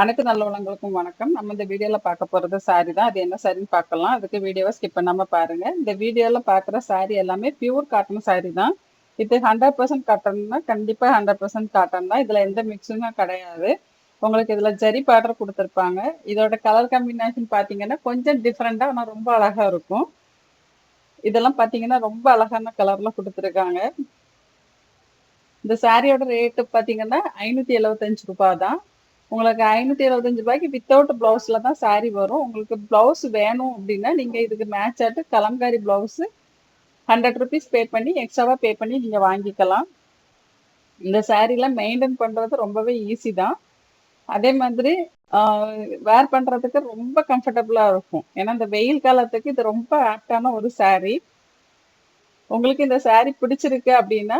அனைத்து நல்லவளங்களுக்கும் வணக்கம். நம்ம இந்த வீடியோல பார்க்க போறது சாரி தான். அது என்ன சாரின்னு பார்க்கலாம். அதுக்கு வீடியோவை ஸ்கிப் பண்ணாம பாருங்க. இந்த வீடியோல பார்க்குற சாரி எல்லாமே பியூர் காட்டன் சாரி தான். இது ஹண்ட்ரட் பர்சன்ட் காட்டன்னா கண்டிப்பா ஹண்ட்ரட் பர்சன்ட் காட்டன் தான். இதுல எந்த மிக்ஸுமே கிடையாது. உங்களுக்கு இதுல ஜரி பார்டர் கொடுத்துருப்பாங்க. இதோட கலர் காம்பினேஷன் பாத்தீங்கன்னா கொஞ்சம் டிஃப்ரெண்டா ஆனால் ரொம்ப அழகா இருக்கும். இதெல்லாம் பாத்தீங்கன்னா ரொம்ப அழகான கலர்ல கொடுத்துருக்காங்க. இந்த சாரியோட ரேட்டு பாத்தீங்கன்னா ஐநூத்தி எழுபத்தஞ்சு ரூபாய் தான். உங்களுக்கு ஐநூத்தி எழுபத்தஞ்சு ரூபாய்க்கு வித்தவுட் பிளவுஸ்ல தான் சாரி வரும். உங்களுக்கு பிளவுஸ் வேணும் அப்படின்னா நீங்க இதுக்கு மேட்ச் ஆட்டு kalamkari blouse hundred rupees pay பண்ணி எக்ஸ்ட்ராவா பே பண்ணி நீங்க வாங்கிக்கலாம். இந்த சாரீலாம் மெயின்டைன் பண்றது ரொம்பவே ஈஸி தான். அதே மாதிரி வேர் பண்றதுக்கு ரொம்ப கம்ஃபர்டபுளா இருக்கும். ஏன்னா இந்த வெயில் காலத்துக்கு இது ரொம்ப ஆப்டான ஒரு சாரீ உங்களுக்கு இந்த சாரீ பிடிச்சிருக்கு அப்படின்னா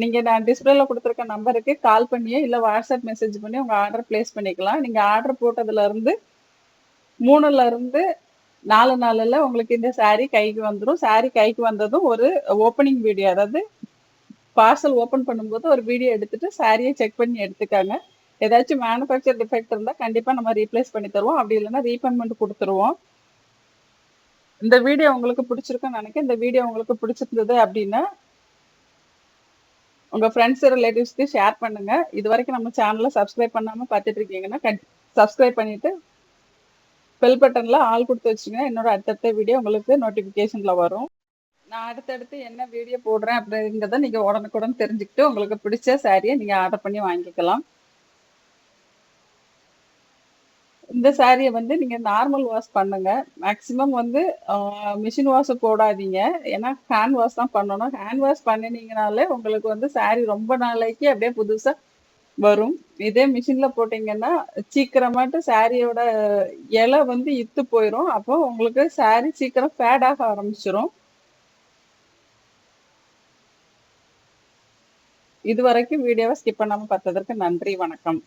நீங்க நான் டிஸ்பிளேல கொடுத்துருக்க நம்பருக்கு கால் பண்ணியே இல்ல வாட்ஸ்அப் மெசேஜ் பண்ணி உங்க ஆர்டர் பிளேஸ் பண்ணிக்கலாம். நீங்க ஆர்டர் போட்டதுல இருந்து மூணுல இருந்து நாலு நாளில் உங்களுக்கு இந்த சாரீ கைக்கு வந்துடும் சாரீ கைக்கு வந்ததும் ஒரு ஓப்பனிங் வீடியோ அதாவது பார்சல் ஓப்பன் பண்ணும்போது ஒரு வீடியோ எடுத்துட்டு சாரியை செக் பண்ணி எடுத்துக்காங்க. ஏதாச்சும் மேனுஃபேக்சர் டிஃபெக்ட் இருந்தால் கண்டிப்பாக நம்ம ரீப்ளேஸ் பண்ணி தருவோம். அப்படி இல்லைன்னா ரீபேமெண்ட் கொடுத்துருவோம். இந்த வீடியோ உங்களுக்கு பிடிச்சிருக்குன்னு நினைக்கிறேன். இந்த வீடியோ உங்களுக்கு பிடிச்சிருந்தது அப்படின்னா உங்கள் ஃப்ரெண்ட்ஸ் ரிலேட்டிவ்ஸ்க்கு ஷேர் பண்ணுங்க. இது வரைக்கும் நம்ம சேனலை சப்ஸ்கிரைப் பண்ணாமல் பார்த்துட்டு இருக்கீங்கன்னா சப்ஸ்கிரைப் பண்ணிட்டு பெல் பட்டனில் ஆள் கொடுத்து வச்சிங்கன்னா என்னோட அடுத்தடுத்த வீடியோ உங்களுக்கு நோட்டிஃபிகேஷனில் வரும். நான் அடுத்தடுத்து என்ன வீடியோ போடுறேன் அப்படிங்கிறத நீங்கள் உடனுக்குடன் தெரிஞ்சுக்கிட்டு உங்களுக்கு பிடிச்ச சாரியை நீங்கள் ஆர்டர் பண்ணி வாங்கிக்கலாம். இந்த சாரியை வந்து நீங்க நார்மல் வாஷ் பண்ணுங்க. மேக்சிமம் வந்து மிஷின் வாஷ் போடாதீங்க. ஏன்னா ஹேண்ட் வாஷ் தான் பண்ணணும். ஹேண்ட் வாஷ் பண்ணினீங்கனாலே உங்களுக்கு வந்து சாரி ரொம்ப நாளைக்கு அப்படியே புதுசா வரும். இதே மிஷின்ல போட்டீங்கன்னா சீக்கிரமாட்டு சாரியோட இலை வந்து இத்து போயிடும் அப்போ உங்களுக்கு சாரி சீக்கிரம் ஃபேட் ஆக ஆரம்பிச்சிடும் இது வரைக்கும் வீடியோவை ஸ்கிப் பண்ணாமல் பார்த்ததற்கு நன்றி. வணக்கம்.